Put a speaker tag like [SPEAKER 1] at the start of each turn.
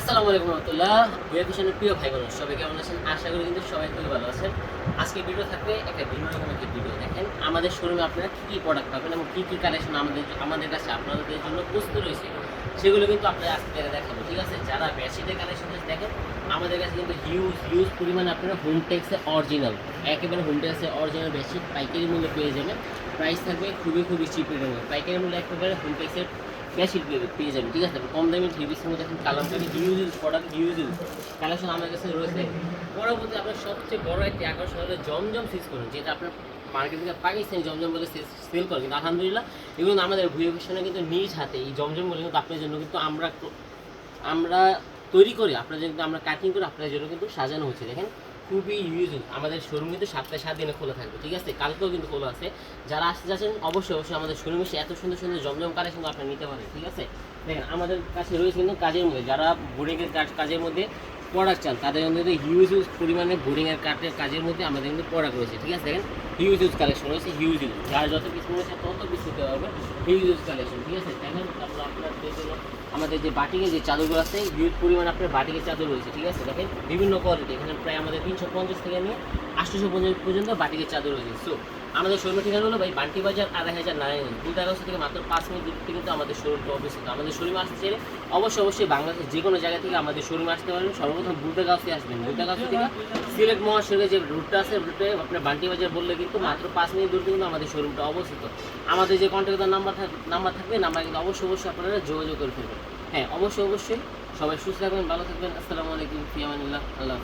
[SPEAKER 1] আসসালামু আলাইকুম রহমতুল্লাহ। বিয়া কিষানের প্রিয় ভাই বোন সবাই কেমন আছেন? আশা করি কিন্তু সবাই খুবই ভালো আছেন। আজকে ভিডিও থাকবে একটা ভিন্ন রকম একটা ভিডিও। দেখেন, আমাদের শোরুমে আপনারা কী কী প্রোডাক্ট পাবেন এবং কী কী কালেকশন আমাদের আমাদের কাছে আপনাদের জন্য প্রস্তুত রয়েছে, সেগুলো কিন্তু আপনারা আজকে থেকে দেখাবো, ঠিক আছে? যারা বেশিদের কালেকশন দেখেন, আমাদের কাছে কিন্তু হিউজ হিউজ পরিমাণে আপনারা হোম টেক্সে অরিজিনাল একেবারে হোম টেক্সে অরিজিনাল বেশি পাইকারি মূল্যে পেয়ে যাবেন। প্রাইস থাকবে খুবই খুবই মধ্যে। পাইকারি মূল্য একেবারে হোম টেক্সের বেশি পেয়ে- যাবেন ঠিক আছে? কম দামি থ্রি পিসের মধ্যে এখন kalamkari huge product huge collection আমার কাছে রয়েছে। পরবর্তী আপনার সবচেয়ে বড় একটি আকর্ষণ হলো জমজম সিজ করুন যেটা আপনার মার্কেট থেকে পাকিস্তানি জমজম বলে সেল করে। কিন্তু আলহামদুলিল্লাহ, এগুলো আমাদের ভুয়ে ভূষণে কিন্তু নিজ হাতে। এই জমজম জমজমগুলো কিন্তু আপনার জন্য কিন্তু আমরা আমরা তৈরি করে। আপনাদের কিন্তু আমরা কাটিং করে আপনাদের জন্য কিন্তু সাজানো হচ্ছে। দেখেন খুবই ইউজ আমাদের শোরুম কিন্তু সপ্তাহে সাত দিনে খোলা থাকবে, ঠিক আছে? কালকেও কিন্তু খোলা আছে। যারা আসতে যাচ্ছেন, অবশ্যই অবশ্যই আমাদের শোরুমে এসে এত সুন্দর সুন্দর জমজম কালেকশন আপনারা নিতে পারেন, ঠিক আছে? দেখেন, আমাদের কাছে রয়েছে কিন্তু কাজের মধ্যে, যারা বোর্ডিংয়ের কাজ কাজের মধ্যে প্রোডাক্ট চান, তাদের কিন্তু হিউজ হিউজ পরিমাণে বোর্ডিংয়ের কাঠের কাজের মধ্যে আমাদের কিন্তু পড়া রয়েছে, ঠিক আছে? দেখেন হিউজ হিউজ কালেকশন রয়েছে হিউজ হিউজ যার যত পিস রয়েছে তত পিস নিতে পারবে হিউজ হিউজ কালেকশন ঠিক আছে? দেখেন আপনাদের জন্য আমাদের যে বাটিকের যে চাদরগুলো আছে হিউজ পরিমাণ আপনার বাটিকের চাদর রয়েছে, ঠিক আছে? দেখেন, বিভিন্ন কোয়ালিটি এখানে প্রায় আমাদের তিনশো পঞ্চাশ থেকে নিয়ে আটশোশো পঞ্চাশ পর্যন্ত বাটিকের চাদর রয়েছে। সো আমাদের শোরুমের ঠিকানা হলো ভাই বান্টি বাজার আড়াই হাজার নারায়ণ দুটাগাছ থেকে মাত্র পাঁচ মিনিট দূর থেকে কিন্তু আমাদের শোরুমটা অবস্থিত। আমাদের শোরুমে আসতে চাইলে অবশ্যই অবশ্যই বাংলাদেশের যে কোনো জায়গা থেকে আমাদের শোরুমে আসতে পারবেন। সর্বপ্রথম বুলটাগাছে আসবেন। বুলটাগাছ থেকে সিলেট মহাসড়কে যে রুটটা আছে রুটে আপনার বান্টি বাজার বললে কিন্তু মাত্র পাঁচ মিনিট দূর কিন্তু আমাদের শোরুমটা অবস্থিত। আমাদের যে কন্ট্যাক্টার নাম্বার নাম্বার থাকবে নাম্বার কিন্তু অবশ্যই অবশ্যই আপনারা যোগাযোগ করে ফেলবেন। হ্যাঁ অবশ্যই অবশ্যই সবাই সুস্থ থাকবেন, ভালো থাকবেন। আসসালামু আলাইকুম, ফিয়ামানিল্লাহ, আল্লাহ